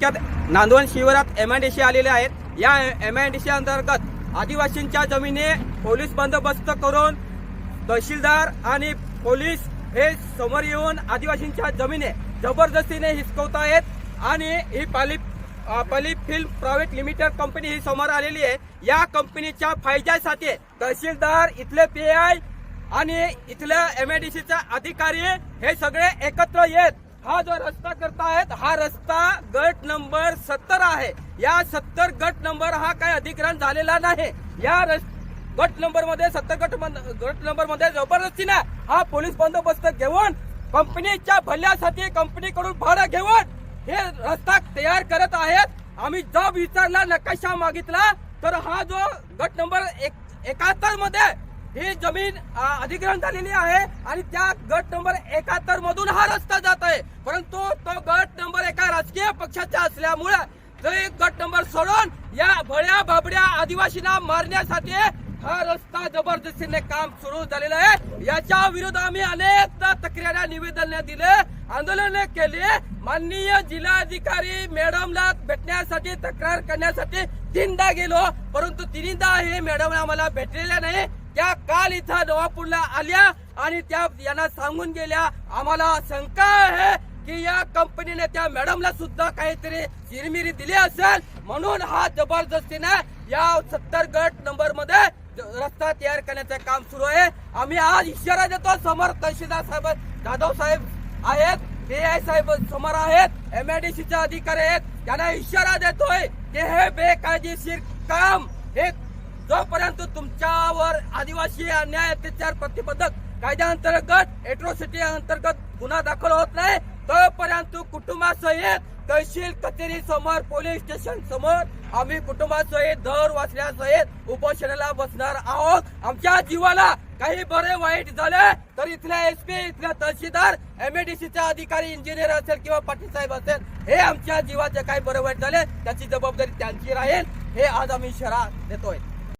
नांदवण शिवारात एमआयडीसी आलेले आहेत. या एमआयडीसी अंतर्गत आदिवासींच्या जमिनी पोलीस बंदोबस्त करून तहसीलदार आणि पोलीस हे समोर येऊन आदिवासींच्या जमिनी जबरदस्तीने हिसकवत आहेत. आणि ही Pali Pali film private limited company ही समोर आलेली आहे. या कंपनीच्या फायद्यासाठी तहसीलदार इथले पी आय आणि इथल्या एमआयडीसीचे अधिकारी हे सगळे एकत्र येत हा जो रस्ता करतायत हा रस्ता गट नंबर सत्तर आहे. या सत्तर गट नंबर हा काय अधिग्रहण झालेला नाही. या रस- गट नंबरमध्ये सत्तर गट गट नंबरमध्ये जबरदस्तीने हा पोलीस बंदोबस्त घेऊन कंपनीच्या भल्यासाठी कंपनीकडून भाडं घेऊन हे रस्ता तयार करत आहेत. आम्ही जब विचारला नकाशा मागितला तर हा जो गट नंबर एक एकाहत्तरमध्ये ही जमीन अधिग्रहण झालेली आहे आणि त्या गट नंबर एकाहत्तर मधून हा रस्ता जात आहे परंतु तो गट नंबर एका पक्षाच्या असल्यामुळे तो एक गट नंबर सोडून या भळ्या बाबड्या आदिवासींना मारण्यासाठी हा रस्ता जबरदस्तीने काम सुरू झालेलं आहे. याच्या विरोधात आम्ही अनेक तक्रार निवेदन दिले आंदोलन केले. माननीय जिल्हाधिकारी मॅडमला भेटण्यासाठी तक्रार करण्यासाठी तीनदा गेलो परंतु तिन्हीदा हे मॅडम आम्हाला भेटलेल्या नाही. त्या काल इथं नवापूरला आल्या आणि त्या यांना सांगून गेल्या. आम्हाला शंका आहे की या कंपनीने त्या मॅडमला सुद्धा काहीतरी हिरमिरी दिली असेल. म्हणून हा जबरदस्तीने या सत्तर गट नंबरमध्ये रस्ता तयार करण्याचं काम सुरू आहे. आम्ही आज इशारा देतो समोर तहसीलदार साहेब जाधव साहेब आहेत पी आय साहेब समोर आहेत एम आय डी एमआयडीसीचे अधिकारी आहेत त्यांना इशारा देतोय की हे बेकायदेशीर काम हे जोपर्यंत तुमच्यावर आदिवासी अन्याय अत्याचार प्रतिबंधक कायद्याअंतर्गत एट्रोसिटी अंतर्गत गुन्हा दाखल होत नाही तोपर्यंत कुटुंबासहित तहसील कचेरी समोर पोलीस स्टेशन समोर आम्ही कुटुंबासहित दर वाचल्यासहित उपोषणाला बसणार आहोत. आमच्या जीवाला काही बरे वाईट झाले तर इथल्या एसपी इथल्या तहसीलदार एमएडीसीचा अधिकारी इंजिनियर असेल किंवा पाटील साहेब असेल हे आमच्या जीवाचे काही बरे वाईट झाले त्याची जबाबदारी त्यांची राहील. हे आज आम्ही इशारा देतोय.